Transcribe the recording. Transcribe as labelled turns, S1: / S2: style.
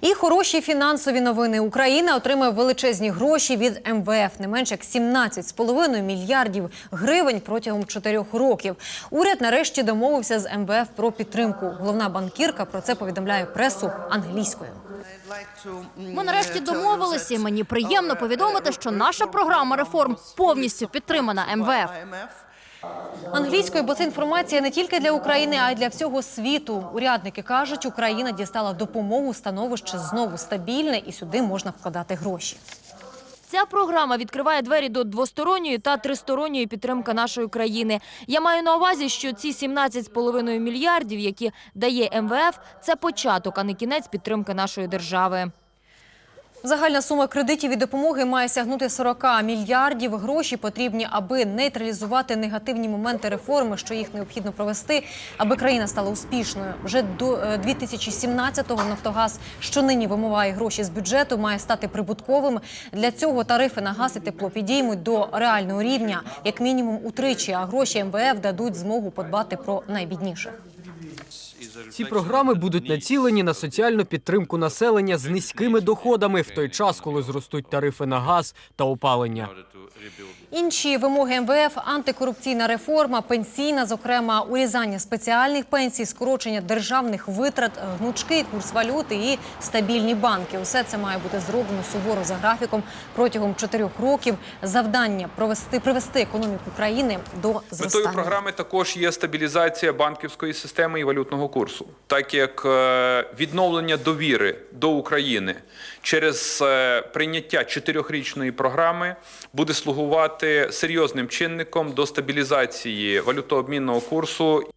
S1: І хороші фінансові новини. Україна отримає величезні гроші від МВФ, не менше як 17,5 мільярдів гривень протягом чотирьох років. Уряд нарешті домовився з МВФ про підтримку. Головна банкірка про це повідомляє пресу англійською.
S2: Ми нарешті домовилися. і Мені приємно повідомити, що наша програма реформ повністю підтримана МВФ.
S1: Англійською, бо це інформація не тільки для України, а й для всього світу. Урядники кажуть, Україна дістала допомогу, становище знову стабільне, і сюди можна вкладати гроші.
S2: Ця програма відкриває двері до двосторонньої та тристоронньої підтримки нашої країни. Я маю на увазі, що ці 17,5 мільярдів, які дає МВФ, це початок, а не кінець підтримки нашої держави.
S1: Загальна сума кредитів і допомоги має сягнути 40 мільярдів. Гроші потрібні, аби нейтралізувати негативні моменти реформи, що їх необхідно провести, аби країна стала успішною. Вже до е, 2017-го Нафтогаз, що нині вимиває гроші з бюджету, має стати прибутковим. Для цього тарифи на газ і тепло підіймуть до реального рівня, як мінімум утричі. А гроші МВФ дадуть змогу подбати про найбідніших.
S3: Ці програми будуть націлені на соціальну підтримку населення з низькими доходами в той час, коли зростуть тарифи на газ та опалення.
S1: Інші вимоги МВФ – антикорупційна реформа, пенсійна, зокрема, урізання спеціальних пенсій, скорочення державних витрат, гнучкий курс валюти і стабільні банки. Усе це має бути зроблено суворо за графіком протягом чотирьох років. Завдання провести привести економіку країни до
S4: Метою програми також є стабілізація банківської системи і валютного курсу, так як е, відновлення довіри до України через е, прийняття чотирьохрічної програми буде слугувати серйозним чинником до стабілізації валютообмінного курсу